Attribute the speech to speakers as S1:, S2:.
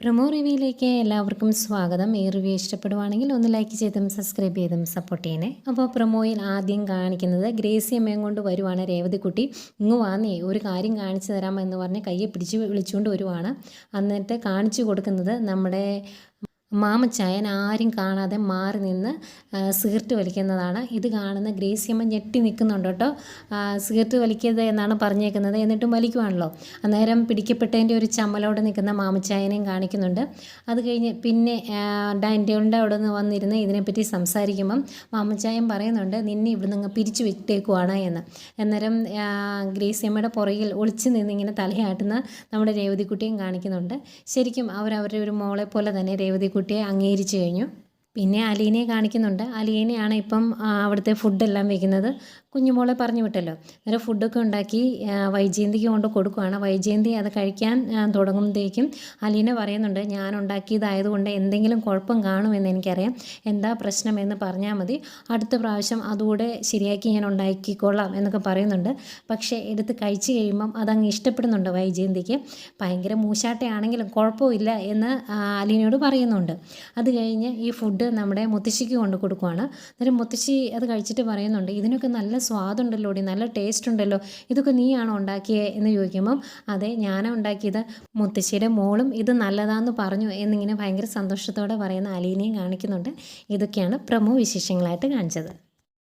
S1: Promo റിവ്യൂയിലേക്ക് എല്ലാവർക്കും സ്വാഗതം. ഈ റിവ്യൂ ഇഷ്ടപ്പെടുവാണെങ്കിൽ ഒന്ന് ലൈക്ക് ചെയ്തും സബ്സ്ക്രൈബ് ചെയ്തും സപ്പോർട്ട് ചെയ്യണേ. അപ്പോൾ പ്രമോയിൽ ആദ്യം കാണിക്കുന്നത് ഗ്രേസി അമ്മയും കൊണ്ട് വരുവാണ് രേവതിക്കുട്ടി ഇങ്ങ് വാന്നേ ഒരു കാര്യം കാണിച്ചു തരാമെന്ന് പറഞ്ഞ് കയ്യെ പിടിച്ച് വിളിച്ചുകൊണ്ട് വരുവാണ്. എന്നിട്ട് കാണിച്ചു കൊടുക്കുന്നത് നമ്മുടെ മാമച്ചായൻ ആരും കാണാതെ മാറി നിന്ന് സിഗരറ്റ് വലിക്കുന്നതാണ്. ഇത് കാണുന്ന ഗ്രേസിയമ്മ ഞെട്ടി നിൽക്കുന്നുണ്ട് കേട്ടോ. സിഗരറ്റ് വലിക്കരുത് എന്നാണ് പറഞ്ഞേക്കുന്നത്. എന്നിട്ടും വലിക്കുവാണല്ലോ. അന്നേരം പിടിക്കപ്പെട്ടതിന്റെ ഒരു ചമ്മലോടെ നിൽക്കുന്ന മാമച്ചായനെയും കാണിക്കുന്നുണ്ട്. അത് കഴിഞ്ഞ് പിന്നെ ഡൈനിങ് ടേബിളിന്റെ അവിടെ നിന്ന് വന്നിരുന്ന് ഇതിനെപ്പറ്റി സംസാരിക്കുമ്പം മാമച്ചായൻ പറയുന്നുണ്ട് നിന്നെ ഇവിടെ നിന്ന് പിരിച്ചു വിട്ടേക്കുവാണ് എന്ന്. അന്നേരം ഗ്രേസിയമ്മയുടെ പുറകിൽ ഒളിച്ചു നിന്നിങ്ങനെ തലയാട്ടുന്ന നമ്മുടെ രേവതിക്കുട്ടിയും കാണിക്കുന്നുണ്ട്. ശരിക്കും അവരവരുടെ ഒരു മോളെ പോലെ തന്നെ രേവതിക്കുട്ടിയെ അംഗീകരിച്ചു കഴിഞ്ഞു. പിന്നെ അലീനയെ കാണിക്കുന്നുണ്ട്. അലീനയാണ് ഇപ്പം അവിടുത്തെ ഫുഡെല്ലാം വെക്കുന്നത്. കുഞ്ഞുമോളെ പറഞ്ഞു വിട്ടല്ലോ. അന്നേരം ഫുഡൊക്കെ ഉണ്ടാക്കി വൈജയന്തിക്ക് കൊണ്ട് കൊടുക്കുകയാണ് വൈജയന്തി അത് കഴിക്കാൻ തുടങ്ങുമ്പോഴത്തേക്കും അലീന പറയുന്നുണ്ട് ഞാൻ ഉണ്ടാക്കിയതായതുകൊണ്ട് എന്തെങ്കിലും കുഴപ്പം കാണുമെന്ന് എനിക്കറിയാം. എന്താ പ്രശ്നം എന്ന് പറഞ്ഞാൽ മതി. അടുത്ത പ്രാവശ്യം അതുകൂടെ ശരിയാക്കി ഞാൻ ഉണ്ടാക്കിക്കൊള്ളാം എന്നൊക്കെ പറയുന്നുണ്ട്. പക്ഷേ എടുത്ത് കഴിച്ചു കഴിയുമ്പം അതങ്ങ് ഇഷ്ടപ്പെടുന്നുണ്ട് വൈജയന്തിക്ക്. ഭയങ്കര മൂശാട്ടയാണെങ്കിലും കുഴപ്പമില്ല എന്ന് അലീനയോട് പറയുന്നുണ്ട്. അത് കഴിഞ്ഞ് ഈ ഫുഡ് നമ്മുടെ മുത്തശ്ശിക്ക് കൊണ്ട് കൊടുക്കുവാണ്. അന്നേരം മുത്തശ്ശി അത് കഴിച്ചിട്ട് പറയുന്നുണ്ട് ഇതിനൊക്കെ നല്ല സ്വാദുണ്ടല്ലോ നല്ല ടേസ്റ്റ് ഉണ്ടല്ലോ ഇതൊക്കെ നീയാണോ ഉണ്ടാക്കിയത് എന്ന് ചോദിക്കുമ്പം അതെ ഞാനാണ് ഉണ്ടാക്കിയത്. മുത്തശ്ശിയുടെ മോളും ഇത് നല്ലതാണെന്ന് പറഞ്ഞു എന്നിങ്ങനെ ഭയങ്കര സന്തോഷത്തോടെ പറയുന്ന അലീനയും കാണിക്കുന്നുണ്ട്. ഇതൊക്കെയാണ് പ്രമോ വിശേഷങ്ങളായിട്ട് കാണിച്ചത്.